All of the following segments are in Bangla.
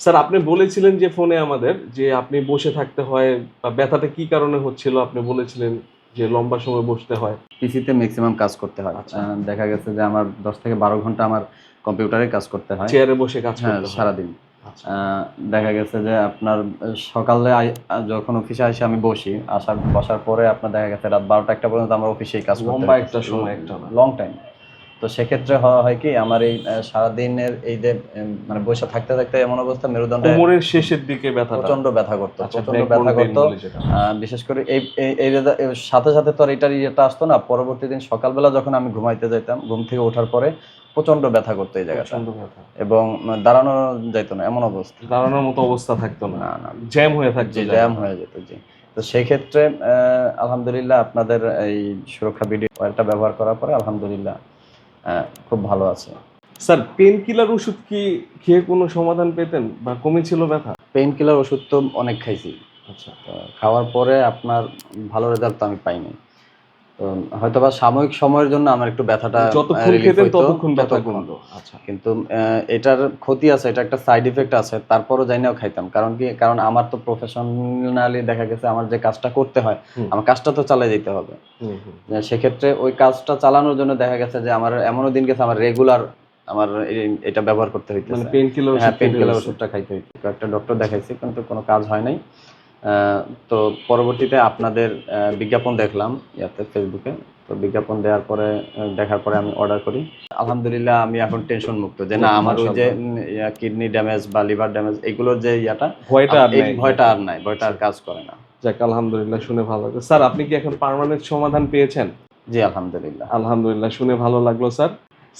স্যার আপনি বলেছিলেন যে ফোনে আমাদের যে আপনি বসে থাকতে হয় বা ব্যথাটা কি কারণে হচ্ছিল আপনি বলেছিলেন যে লম্বা সময় বসতে হয়। পিসিতে ম্যাক্সিমাম কাজ করতে হয়। আচ্ছা। দেখা গেছে যে আমার দশ থেকে বারো ঘণ্টা আমার কম্পিউটারে কাজ করতে হয়। চেয়ারে বসে কাজ হ্যাঁ করতে সারাদিন। আচ্ছা। আহ, দেখা গেছে যে আপনার সকালে যখন অফিসে এসে আমি বসি। আসার বসার পরে আপনার দেখা গেছে রাত বারোটা একটা পর্যন্ত আমার অফিসেই কাজ করতে লম্বা একটা সময় একটা। লং টাইম তো সেক্ষেত্রে হয় হয় কি আমার এই সারাদিনের এই যে মানে বসে থাকতে থাকতে এমন অবস্থা মেরুদণ্ড কোমরের শেষের দিকে ব্যথাটা। প্রচণ্ড ব্যথা করতো আচ্ছা, প্রচণ্ড ব্যথা করতো। বিশেষ করে এই এই- সাথে সাথে তো আর এটার ইয়েটা আসতো না পরবর্তী দিন সকালবেলা যখন আমি ঘুমাইতে যেতাম ঘুম থেকে ওঠার পরে প্রচণ্ড ব্যথা করতো এই জায়গাটা। এবং দাঁড়ানো যাইতো না এমন অবস্থা। দাঁড়ানোর মতো অবস্থা থাকতো না। না জ্যাম হয়ে থাকতো জায়গাটা। জ্যাম হয়ে যেত জি। তো সেই ক্ষেত্রে আহ, আলহামদুলিল্লাহ আপনাদের এই সুরক্ষা ভিডিও ব্যবহার করার পরে আলহামদুলিল্লাহ খুব ভালো আছে। স্যার পেন কিলার ওষুধ কি খেয়ে কোনো সমাধান পেতেন বা কমেছিল ব্যথা? পেন কিলার ওষুধ তো অনেক খাইছি। আচ্ছা। খাওয়ার পরে আপনার ভালো রেজাল্ট তো আমি পাইনি। হয়তো বা সাময়িক সময়ের জন্য আমার একটু ব্যথাটা ততক্ষণ। কমতো। আচ্ছা। কিন্তু এটার ক্ষতি আছে এটা একটা সাইড ইফেক্ট আছে তারপরও জানিও খাইতাম। কারণ কি কারণ আমার তো প্রফেশনালি দেখা গেছে আমার যে কাজটা করতে হয় আমার কাজটা তো চালিয়ে যেতে হবে। সেক্ষেত্রে ওই কাজটা চালানোর জন্য দেখা গেছে যে আমার এমনও দিন গেছে আমার রেগুলার আমার এটা ব্যবহার করতে মানে হইতেছে পেন কিলার হ্যাঁ ওষুধটা খাইতে হইতে একটা ডক্টর দেখাইছি কিন্তু কোনো কাজ হয় নাই। তো পরবর্তীতে আপনাদের বিজ্ঞাপন দেখলাম ইয়াতে ফেসবুকে তো বিজ্ঞাপন দেওয়ার পরে দেখার পরে আমি অর্ডার করি। আলহামদুলিল্লাহ আমি এখন টেনশন মুক্ত যে না আমার ওই যে কিডনি ড্যামেজ বা লিভার ড্যামেজ এগুলোর যে ইয়াটা ভয়টা আর নাই। ভয়টা আর নাই ভয়টা আর কাজ করে না। যাক আলহামদুলিল্লাহ শুনে ভালো লাগল। স্যার আপনি কি এখন পার্মানেন্ট সমাধান পেয়েছেন? জি আলহামদুলিল্লাহ। আলহামদুলিল্লাহ শুনে ভালো লাগল স্যার।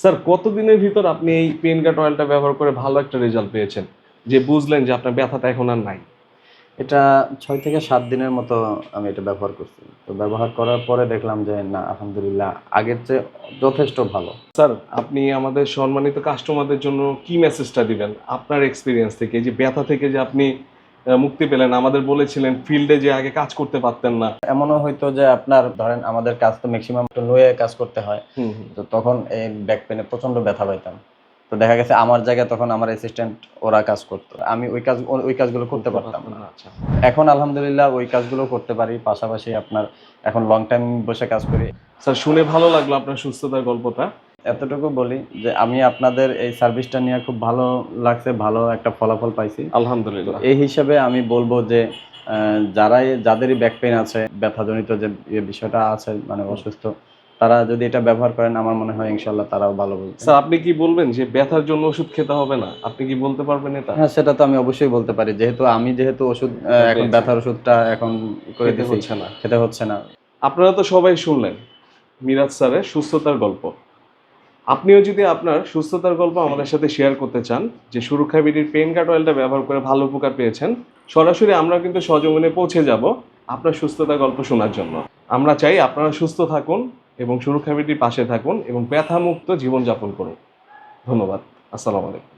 স্যার কতদিনের ভিতর আপনি এই পেন গার্ড অয়েলটা ব্যবহার করে ভালো একটা রেজাল্ট পেয়েছেন? যে বুঝলেন যে আপনার ব্যথাটা এখন আর নাই। এটা ছয় থেকে সাত দিনের মতো আমি এটা ব্যবহার করছি। তো ব্যবহার করার পরে দেখলাম যে না আলহামদুলিল্লাহ আগের চেয়ে যথেষ্ট ভালো। স্যার আপনি আমাদের সম্মানিত কাস্টমারদের জন্য কি মেসেজটা দিবেন? আপনার এক্সপিরিয়েন্স থেকে যে ব্যথা থেকে যে আপনি মুক্তি পেলেন আমাদের বলেছিলেন ফিল্ডে যে আগে কাজ করতে পারতেন না। এমনও হয়তো যে আপনার ধরেন আমাদের কাজ তো ম্যাক্সিমাম লয়ে কাজ করতে হয়। তো তখন এই ব্যাক পেনে প্রচণ্ড ব্যথা পাইতাম। তো দেখা গেছে আমার জায়গায় তখন আমার অ্যাসিস্ট্যান্ট ওরা কাজ করতো। আমি ওই কাজ ওই কাজগুলো করতে পারতাম না। আচ্ছা। এখন আলহামদুলিল্লাহ ওই কাজগুলো করতে পারি পাশাপাশি আপনার এখন লং টাইম বসে কাজ করি। স্যার শুনে ভালো লাগল আপনার সুস্থতার গল্পটা। এতটুকু বলি যে আমি আপনাদের এই সার্ভিসটা নিয়ে খুব ভালো লাগছে ভালো একটা ফলাফল পাইছি। আলহামদুলিল্লাহ। এই হিসাবে আমি বলব যে যারাই যাদেরই ব্যাক পেইন আছে ব্যথাজনিত যে বিষয়টা আছে মানে অসুস্থ তারা যদি এটা ব্যবহার করেন আমার মনে হয় ইনশাল্লাহ তারাও ভালো বুঝবে স্যার আপনি কি বলবেন যে ব্যথার জন্য ওষুধ খেতে হবে না? আপনি কি বলতে পারবেন এটা? হ্যাঁ সেটা তো আমি অবশ্যই বলতে পারি। যেহেতু আমি যেহেতু ওষুধ এখন ব্যথার ওষুধটা এখন করে দিচ্ছি হচ্ছে না। খেতে হচ্ছে না। আপনারা তো সবাই শুনলেন মিরাজ স্যারের সুস্থতার গল্প। আপনিও যদি আপনার সুস্থতার গল্প আমাদের সাথে শেয়ার করতে চান যে সুরক্ষা বিডির পেন কার্ড অয়েলটা ব্যবহার করে ভালো উপকার পেয়েছেন সরাসরি আমরা কিন্তু সজমনে পৌঁছে যাব আপনার সুস্থতার গল্প শোনার জন্য। আমরা চাই আপনারা সুস্থ থাকুন এবং সুরক্ষা বিডির পাশে থাকুন এবং ব্যথামুক্ত জীবনযাপন করুন। ধন্যবাদ। আসসালামু আলাইকুম।